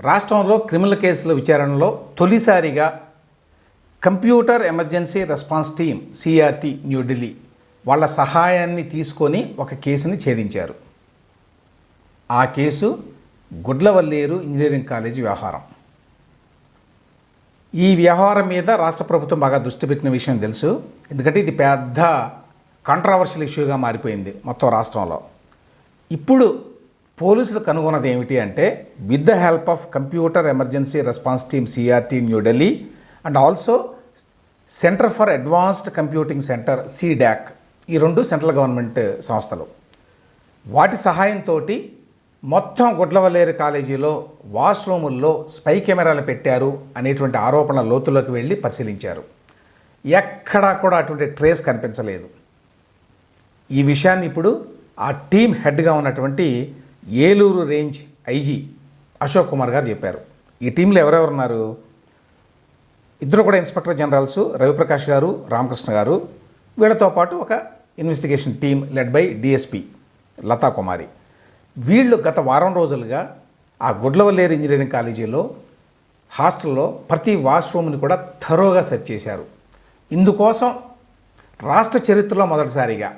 రాష్ట్రంలో క్రిమినల్ కేసుల విచారణలో తొలిసారిగా computer emergency response team CRT New Delhi వాళ్ళ సహాయాన్ని తీసుకొని ఒక కేసుని ఛేదించారు. ఆ కేసు గుడ్లవల్లేరు ఇంజనీరింగ్ కాలేజీ వ్యవహారం. ఈ వ్యవహారం మీద రాష్ట్ర ప్రభుత్వం బాగా దృష్టి పెట్టిన విషయం తెలుసు. ఎందుకంటే ఇది పెద్ద కాంట్రవర్షియల్ ఇష్యూగా మారిపోయింది మొత్తం రాష్ట్రంలో. ఇప్పుడు పోలీసులు కనుగొన్నది ఏమిటి అంటే with the help of computer emergency response team CRT New Delhi and also centre for advanced computing centre CDAC ఈ రెండు సెంట్రల్ గవర్నమెంట్ సంస్థలు. వాటి సహాయంతో మొత్తం గుడ్లవల్లేరు కాలేజీలో వాష్రూముల్లో స్పై కెమెరాలు పెట్టారు అనేటువంటి ఆరోపణ లోతులోకి వెళ్ళి పరిశీలించారు. ఎక్కడా కూడా అటువంటి ట్రేస్ కనిపించలేదు. ఈ విషయాన్ని ఇప్పుడు ఆ టీం హెడ్గా ఉన్నటువంటి ఏలూరు రేంజ్ ఐజీ అశోక్ కుమార్ గారు చెప్పారు. ఈ టీంలో ఎవరెవరు ఉన్నారు ఇద్దరు కూడా ఇన్స్పెక్టర్ జనరల్స్ రవిప్రకాష్ గారు రామకృష్ణ గారు. వీళ్ళతో పాటు ఒక investigation team led by DSP Latha Kumari. వీళ్ళు గత వారం రోజులుగా ఆ గుడ్లవల్లేరు ఇంజనీరింగ్ కాలేజీలో హాస్టల్లో ప్రతి వాష్రూమ్ని కూడా థరోగా సెర్చ్ చేశారు. ఇందుకోసం రాష్ట్ర చరిత్రలో మొదటిసారిగా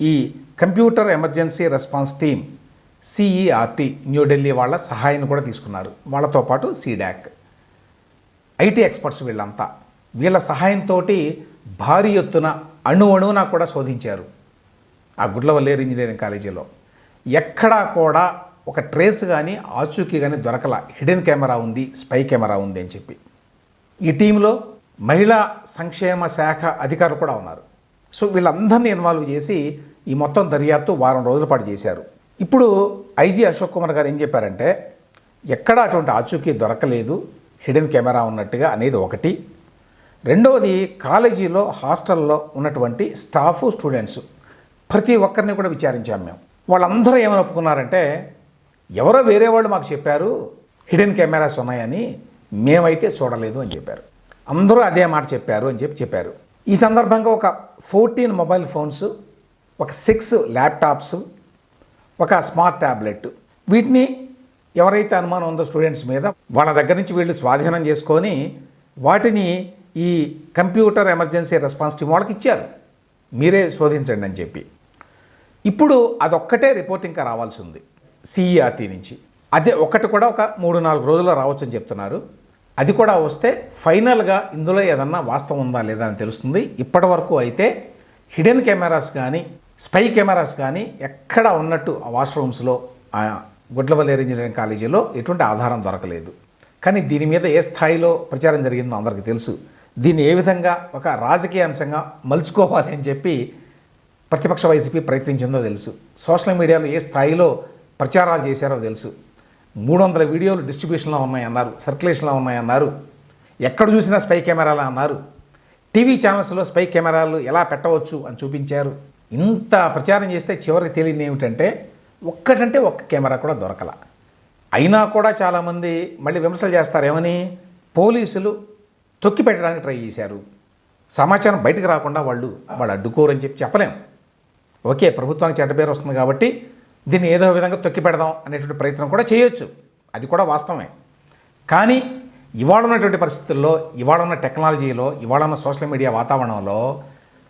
ఈ computer emergency response team CERT New Delhi వాళ్ళ సహాయాన్ని కూడా తీసుకున్నారు. వాళ్ళతో పాటు సీడాక్ ఐటీ ఎక్స్పర్ట్స్ వీళ్ళంతా. వీళ్ళ సహాయంతో భారీ ఎత్తున అణు అణువున కూడా శోధించారు. ఆ గుడ్లవల్లేరు ఇంజనీరింగ్ కాలేజీలో. ఎక్కడా కూడా ఒక ట్రేస్ కానీ ఆచూకీ కానీ దొరకల. హిడెన్ కెమెరా ఉంది స్పై కెమెరా ఉంది అని చెప్పి. ఈ టీంలో మహిళా సంక్షేమ శాఖ అధికారులు కూడా ఉన్నారు. సో వీళ్ళందరినీ ఇన్వాల్వ్ చేసి ఈ మొత్తం దర్యాప్తు వారం రోజుల పాటు చేశారు. ఇప్పుడు ఐజీ అశోక్ కుమార్ గారు ఏం చెప్పారంటే ఎక్కడ అటువంటి ఆచూకీ దొరకలేదు హిడెన్ కెమెరా ఉన్నట్టుగా అనేది ఒకటి. రెండవది కాలేజీలో హాస్టల్లో ఉన్నటువంటి స్టాఫ్ స్టూడెంట్స్ ప్రతి ఒక్కరిని కూడా విచారించాం మేము. వాళ్ళందరూ ఏమని ఒప్పుకున్నారంటే ఎవరో వేరే వాళ్ళు మాకు చెప్పారు హిడెన్ కెమెరాస్ ఉన్నాయని మేమైతే చూడలేదు అని చెప్పారు. అందరూ అదే మాట చెప్పారు అని చెప్పి చెప్పారు. ఈ సందర్భంగా ఒక ఫోర్టీన్ మొబైల్ ఫోన్స్ ఒక సిక్స్ ల్యాప్టాప్స్ ఒక స్మార్ట్ ట్యాబ్లెట్ వీటిని ఎవరైతే అనుమానం ఉందో స్టూడెంట్స్ మీద వాళ్ళ దగ్గర నుంచి వీళ్ళు స్వాధీనం చేసుకొని వాటిని ఈ కంప్యూటర్ ఎమర్జెన్సీ రెస్పాన్స్ టీం వాళ్ళకి ఇచ్చారు. మీరే శోధించండి అని చెప్పి. ఇప్పుడు అదొక్కటే రిపోర్ట్ ఇంకా రావాల్సి ఉంది. సిఈఆర్టీ నుంచి. అదే ఒక్కటి కూడా ఒక మూడు నాలుగు రోజుల్లో రావచ్చని చెప్తున్నారు. అది కూడా వస్తే ఫైనల్గా ఇందులో ఏదన్నా వాస్తవం ఉందా లేదా అని తెలుస్తుంది. ఇప్పటి వరకు అయితే హిడెన్ కెమెరాస్ కానీ స్పై కెమెరాస్ కానీ ఎక్కడ ఉన్నట్టు ఆ వాష్రూమ్స్లో గుడ్లవల్లి ఇంజనీరింగ్ కాలేజీలో ఎటువంటి ఆధారం దొరకలేదు. కానీ దీని మీద ఏ స్థాయిలో ప్రచారం జరిగిందో అందరికీ తెలుసు. దీన్ని ఏ విధంగా ఒక రాజకీయ అంశంగా మలుచుకోవాలి అని చెప్పి ప్రతిపక్ష వైసీపీ ప్రయత్నించిందో తెలుసు. సోషల్ మీడియాలో ఏ స్థాయిలో ప్రచారాలు చేశారో తెలుసు. మూడు వందల వీడియోలు డిస్ట్రిబ్యూషన్లో ఉన్నాయన్నారు సర్క్యులేషన్లో ఉన్నాయన్నారు. ఎక్కడ చూసినా స్పై కెమెరాలు అన్నారు. టీవీ ఛానల్స్లో స్పై కెమెరాలు ఎలా పెట్టవచ్చు అని చూపించారు. ఇంత ప్రచారం చేస్తే చివరికి తేలింది ఏమిటంటే ఒక్కటంటే ఒక్క కెమెరా కూడా దొరకల. అయినా కూడా చాలామంది మళ్ళీ విమర్శలు చేస్తారేమని పోలీసులు తొక్కి పెట్టడానికి ట్రై చేశారు. సమాచారం బయటకు రాకుండా వాళ్ళు వాళ్ళు అడ్డుకోరని చెప్పి చెప్పలేం. ఓకే ప్రభుత్వానికి చెడ్డ పేరు వస్తుంది కాబట్టి దీన్ని ఏదో విధంగా తొక్కి పెడదాం అనేటువంటి ప్రయత్నం కూడా చేయొచ్చు. అది కూడా వాస్తవమే. కానీ ఇవాళ ఉన్నటువంటి పరిస్థితుల్లో ఇవాళ ఉన్న టెక్నాలజీలో ఇవాళ ఉన్న సోషల్ మీడియా వాతావరణంలో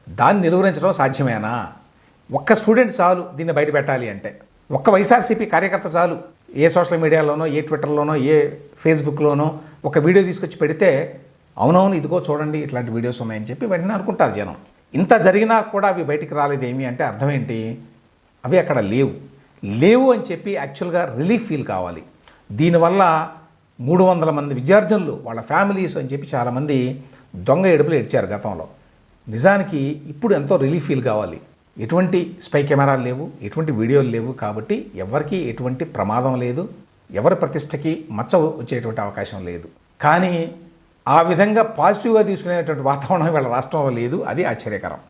దాన్ని నిలువరించడం సాధ్యమేనా? ఒక్క స్టూడెంట్ చాలు దీన్ని బయట పెట్టాలి అంటే. ఒక్క వైఎస్ఆర్సీపీ కార్యకర్త చాలు ఏ సోషల్ మీడియాలోనో ఏ ట్విట్టర్లోనో ఏ ఫేస్బుక్లోనో ఒక వీడియో తీసుకొచ్చి పెడితే అవునవును ఇదిగో చూడండి ఇట్లాంటి వీడియోస్ ఉన్నాయని చెప్పి వెంటనే అనుకుంటారు జనం. ఇంత జరిగినా కూడా అవి బయటికి రాలేదేమి అంటే అర్థం ఏంటి? అవి అక్కడ లేవు. లేవు అని చెప్పి యాక్చువల్గా రిలీఫ్ ఫీల్ కావాలి. దీనివల్ల మూడు వందల మంది విద్యార్థులు వాళ్ళ ఫ్యామిలీస్ అని చెప్పి చాలామంది దొంగ ఏడుపులు ఏడ్చారు గతంలో. నిజానికి ఇప్పుడు ఎంతో రిలీఫ్ ఫీల్ కావాలి. ఎటువంటి స్పై కెమెరాలు లేవు ఎటువంటి వీడియోలు లేవు కాబట్టి ఎవరికి ఎటువంటి ప్రమాదం లేదు ఎవరి ప్రతిష్టకి మచ్చ వచ్చేటువంటి అవకాశం లేదు. కానీ ఆ విధంగా పాజిటివ్గా తీసుకునేటువంటి వాతావరణం వీళ్ళ రాష్ట్రంలో లేదు అది ఆశ్చర్యకరం.